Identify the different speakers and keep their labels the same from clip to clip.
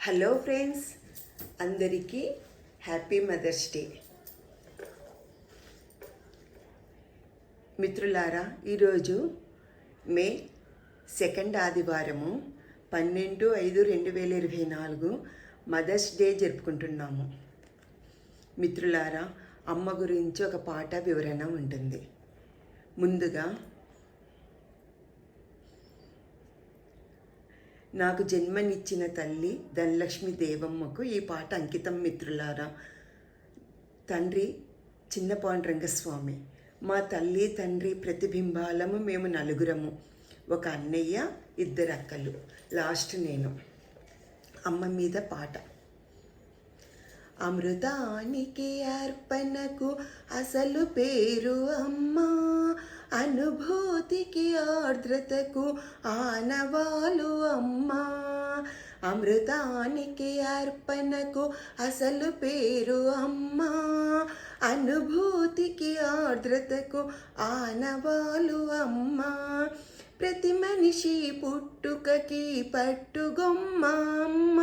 Speaker 1: Hello friends అందరికీ happy mothers day. మిత్రులారా ఈరోజు మే సెకండ్ ఆదివారము పన్నెండు ఐదు రెండు వేల ఇరవై నాలుగు మదర్స్ డే జరుపుకుంటున్నాము. మిత్రులారా అమ్మ గురించి ఒక పాట వివరణ ఉంటుంది. ముందుగా నాకు జన్మనిచ్చిన తల్లి ధనలక్ష్మి దేవమ్మకు ఈ పాట అంకితం మిత్రులారా. తండ్రి చిన్నపాండ్ రంగస్వామి మా తల్లి తండ్రి ప్రతిబింబాలము మేము నలుగురము ఒక అన్నయ్య ఇద్దరు అక్కలు లాస్ట్ నేను. అమ్మ మీద పాట. అమృతానికి అర్పణకు అసలు పేరు అమ్మా. అనుభూతికి ఆర్ద్రతకు ఆనవాలు అమ్మా. అమృతానికి అర్పణకు అసలు పేరు అమ్మా. అనుభూతికి ఆర్ద్రతకు ఆనవాలు అమ్మా. ప్రతి మనిషి పుట్టుకకి పట్టుగొమ్మ అమ్మ.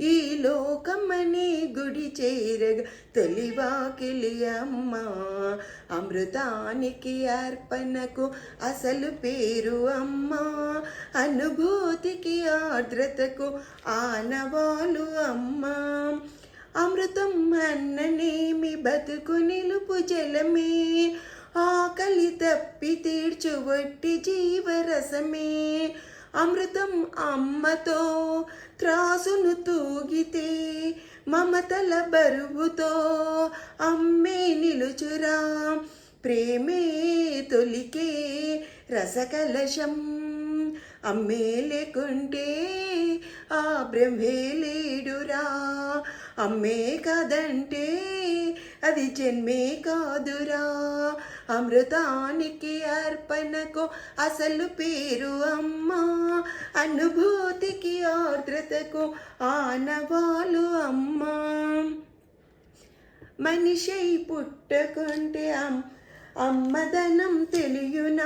Speaker 1: ఈ లోకమని గుడి చేరగ తొలివాకిలి అమ్మ. అమృతానికి అర్పణకు అసలు పేరు అమ్మ. అనుభూతికి ఆర్ద్రతకు ఆనవాలు అమ్మ. అమృతం అన్ననేమి బతుకు నిలుపు జలమే. ఆకలి తప్పి తీర్చువట్టి జీవరసమే అమృతం అమ్మతో త్రాసును తూగితే మమతల బరువుతో అమ్మే నిలుచురా ప్రేమే తొలికే రసకలశం అమ్మే లేకుంటే ఆ బ్రహ్మే లేడురా అమ్మే కదంటే అది జన్మే కాదురా. అమృతానికి అర్పణకు అసలు పేరు అమ్మ. అనుభూతికి ఆర్ద్రతకు ఆనవాలు అమ్మ. మనిషై పుట్టకుంటే అమ్ అమ్మదనం తెలియునా.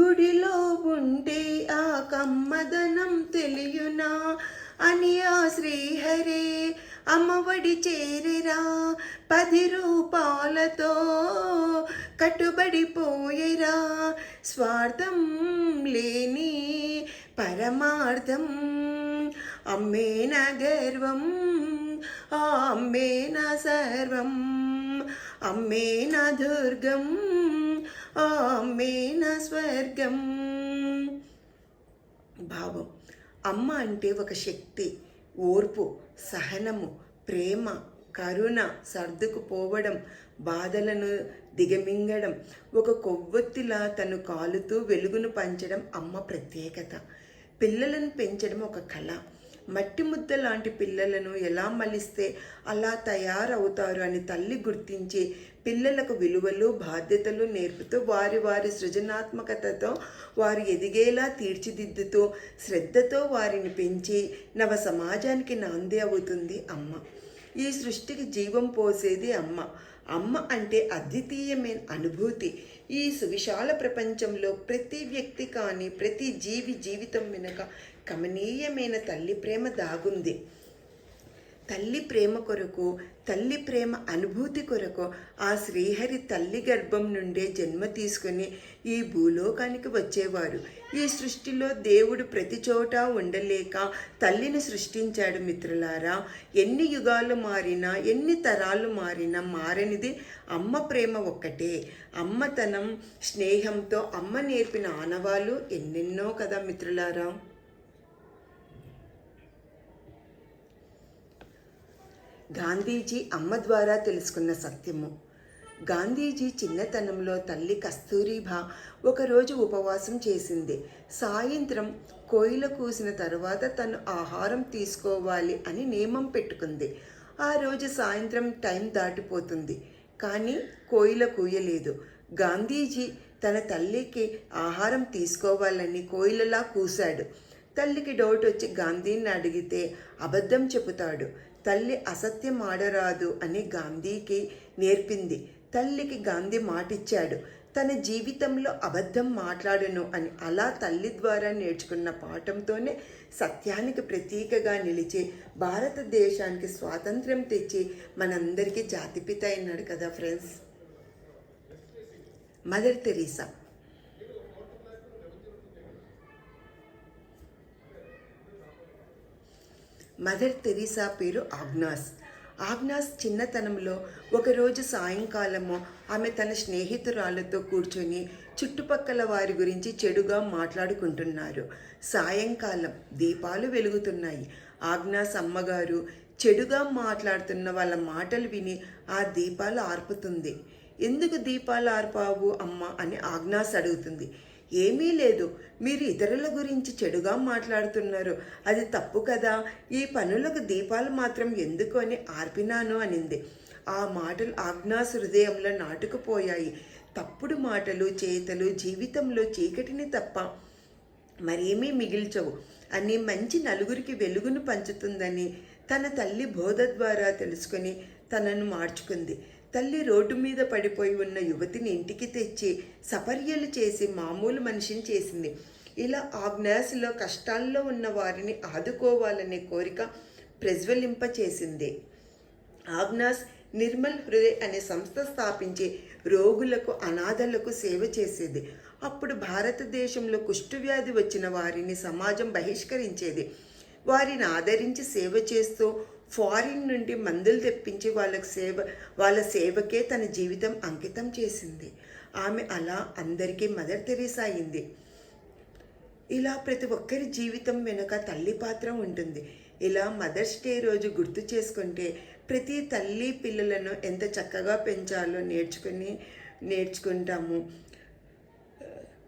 Speaker 1: గుడిలో ఉంటే ఆ కమ్మదనం తెలియునా. అని ఆ శ్రీహరే అమ్మఒడి చేరిరా పది రూపాలతో కట్టుబడిపోయేరా స్వార్థం లేని పరమార్థం అమ్మే నా గర్వం ఆ అమ్మే నా సర్వం అమ్మే నా దుర్గం ఆ అమ్మే నా స్వర్గం. భావం అమ్మ అంటే ఒక శక్తి. ఓర్పు సహనము ప్రేమ కరుణ సర్దుకుపోవడం బాధలను దిగమింగడం ఒక కొవ్వొత్తిలా తను కాలుతూ వెలుగును పంచడం అమ్మ ప్రత్యేకత. పిల్లలను పెంచడం ఒక కళ. మట్టి ముద్ద లాంటి పిల్లలను ఎలా మలిస్తే అలా తయారవుతారు అని తల్లి గుర్తించి పిల్లలకు విలువలు బాధ్యతలు నేర్పుతూ వారి వారి సృజనాత్మకతతో వారు ఎదిగేలా తీర్చిదిద్దుతూ శ్రద్ధతో వారిని పెంచి నవ సమాజానికి నాంది అవుతుంది అమ్మ. ఈ సృష్టికి జీవం పోసేది అమ్మ. అమ్మ అంటే అద్వితీయమైన అనుభూతి. ఈ సువిశాల ప్రపంచంలో ప్రతి వ్యక్తి కానీ ప్రతి జీవి జీవితం వెనుక కమనీయమైన తల్లి ప్రేమ దాగుంది. తల్లి ప్రేమ కొరకు తల్లి ప్రేమ అనుభూతి కొరకు ఆ శ్రీహరి తల్లి గర్భం నుండే జన్మ తీసుకుని ఈ భూలోకానికి వచ్చేవారు ఈ సృష్టిలో దేవుడు ప్రతి చోట ఉండలేక తల్లిని సృష్టించాడు మిత్రులారా. ఎన్ని యుగాలు మారినా ఎన్ని తరాలు మారినా మారనిది అమ్మ ప్రేమ ఒక్కటే. అమ్మతనం స్నేహంతో అమ్మ నేర్పిన ఆనవాలు ఎన్నెన్నో కదా మిత్రులారా. గాంధీజీ అమ్మ ద్వారా తెలుసుకున్న సత్యము. గాంధీజీ చిన్నతనంలో తల్లి కస్తూరిబా ఒకరోజు ఉపవాసం చేసింది. సాయంత్రం కోయిల కూసిన తరువాత తను ఆహారం తీసుకోవాలి అని నియమం పెట్టుకుంది. ఆ రోజు సాయంత్రం టైం దాటిపోతుంది. కానీ కోయిల కూయలేదు. గాంధీజీ తన తల్లికి ఆహారం తీసుకోవాలని కోయిలలా కూశాడు. తల్లికి డౌట్ వచ్చి గాంధీని అడిగితే అబద్ధం చెబుతాడు. తల్లి అసత్యం ఆడరాదు అని గాంధీకి నేర్పింది. తల్లికి గాంధీ మాటిచ్చాడు. తన జీవితంలో అబద్ధం మాట్లాడను అని అలా తల్లి ద్వారా నేర్చుకున్న పాఠంతోనే సత్యానికి ప్రతీకగా నిలిచి భారతదేశానికి స్వాతంత్ర్యం తెచ్చి మనందరికీ జాతిపిత అయినాడు కదా friends? Mother Teresa mother Teresa పేరు ఆగ్నాస్. ఆగ్నాస్ చిన్నతనంలో ఒకరోజు సాయంకాలము ఆమె తన స్నేహితురాలతో కూర్చొని చుట్టుపక్కల వారి గురించి చెడుగా మాట్లాడుకుంటున్నారు. సాయంకాలం దీపాలు వెలుగుతున్నాయి. ఆగ్నాస్ అమ్మగారు చెడుగా మాట్లాడుతున్న వాళ్ళ మాటలు విని ఆ దీపాలు ఆర్పుతుంది. ఎందుకు దీపాలు ఆర్పావు అమ్మ? అని ఆగ్నాస్ అడుగుతుంది. ఏమీ లేదు. మీరు ఇతరుల గురించి చెడుగా మాట్లాడుతున్నారు. అది తప్పు కదా. ఈ పనులకు దీపాలు మాత్రం ఎందుకు అని ఆర్పినాను అనింది. ఆ మాటలు ఆజ్ఞాస్ హృదయంలో నాటుకుపోయాయి. తప్పుడు మాటలు చేతలు జీవితంలో చీకటిని తప్ప మరేమీ మిగిల్చవు. అని మంచి నలుగురికి వెలుగును పంచుతుందని తన తల్లి బోధ ద్వారా తెలుసుకొని తనను మార్చుకుంది. తల్లి రోడ్డు మీద పడిపోయి ఉన్న యువతిని ఇంటికి తెచ్చి సపర్యలు చేసి మామూలు మనిషిని చేసింది. ఇలా ఆగ్నేస్లో కష్టాల్లో ఉన్న వారిని ఆదుకోవాలనే కోరిక ప్రజ్వలింపచేసింది ఆగ్నాస్ నిర్మల్ హృదయ్ అనే సంస్థ స్థాపించి రోగులకు అనాథలకు సేవ చేసేది. అప్పుడు భారతదేశంలో కుష్ఠవ్యాధి వచ్చిన వారిని సమాజం బహిష్కరించేది. వారిని ఆదరించి సేవ చేస్తూ ఫారిన్ నుండి మందులు తెప్పించి వాళ్ళకి సేవ వాళ్ళ సేవకే తన జీవితం అంకితం చేసింది. ఆమె అలా అందరికీ మదర్ తెరీసా అయింది. ఇలా ప్రతి ఒక్కరి జీవితం వెనుక తల్లి పాత్ర ఉంటుంది. ఇలా మదర్స్ డే రోజు గుర్తు చేసుకుంటే ప్రతి తల్లి పిల్లలను ఎంత చక్కగా పెంచాలో నేర్చుకుని నేర్చుకుంటాము.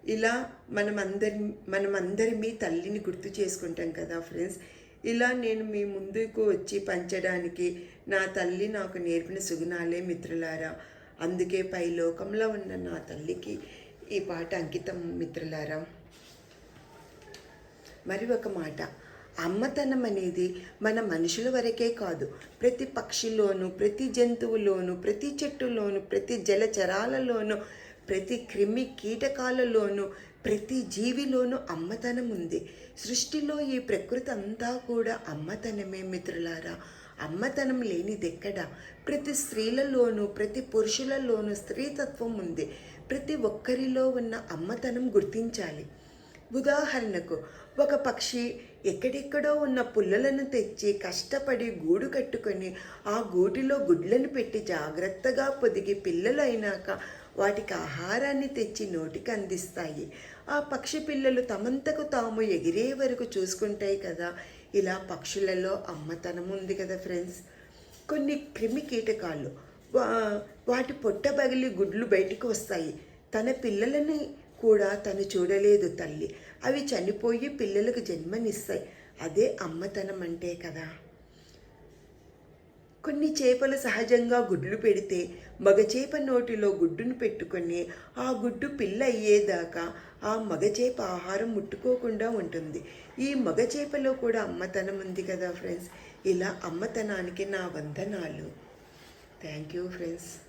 Speaker 1: ఇలా మనమందరి మనమందరి మీ తల్లిని గుర్తు చేసుకుంటాం కదా ఫ్రెండ్స్. ఇలా నేను మీ ముందుకు వచ్చి పంచడానికి నా తల్లి నాకు నేర్పిన సుగుణాలే మిత్రులారా. అందుకే పై లోకంలో ఉన్న నా తల్లికి ఈ పాట అంకితం మిత్రులారా. మరి ఒక మాట అమ్మతనం అనేది మన మనుషుల వరకే కాదు. ప్రతి పక్షిలోను ప్రతి జంతువులోను ప్రతి చెట్టులోను ప్రతి జలచరాలలోను ప్రతి క్రిమి కీటకాలలోనూ ప్రతి జీవిలోనూ అమ్మతనం ఉంది. సృష్టిలో ఈ ప్రకృతి అంతా కూడా అమ్మతనమే మిత్రులారా. అమ్మతనం లేనిదెక్కడ? ప్రతి స్త్రీలలోనూ ప్రతి పురుషులలోనూ స్త్రీతత్వం ఉంది. ప్రతి ఒక్కరిలో ఉన్న అమ్మతనం గుర్తించాలి. ఉదాహరణకు ఒక పక్షి ఎక్కడెక్కడో ఉన్న పుల్లలను తెచ్చి కష్టపడి గూడు కట్టుకొని ఆ గూటిలో గుడ్లను పెట్టి జాగ్రత్తగా పొదిగి పిల్లలు అయినాక వాటికి ఆహారాన్ని తెచ్చి నోటికి అందిస్తాయి. ఆ పక్షి పిల్లలు తమంతకు తాము ఎగిరే వరకు చూసుకుంటాయి కదా. ఇలా పక్షులలో అమ్మతనం ఉంది కదా ఫ్రెండ్స్. కొన్ని క్రిమి కీటకాలు వాటి పొట్ట బగిలి గుడ్లు బయటకు వస్తాయి. తన పిల్లలని కూడా తను చూడలేదు తల్లి. అవి చనిపోయి పిల్లలకు జన్మనిస్తాయి. అదే అమ్మతనం అంటే కదా. కొన్ని చేపలు సహజంగా గుడ్లు పెడితే మగచేప నోటిలో గుడ్డును పెట్టుకొని ఆ గుడ్డు పిల్ల అయ్యేదాకా ఆ మగచేప ఆహారం ముట్టుకోకుండా ఉంటుంది. ఈ మగచేపలో కూడా అమ్మతనం ఉంది కదా ఫ్రెండ్స్. ఇలా అమ్మతనానికి నా వందనాలు. Thank you friends.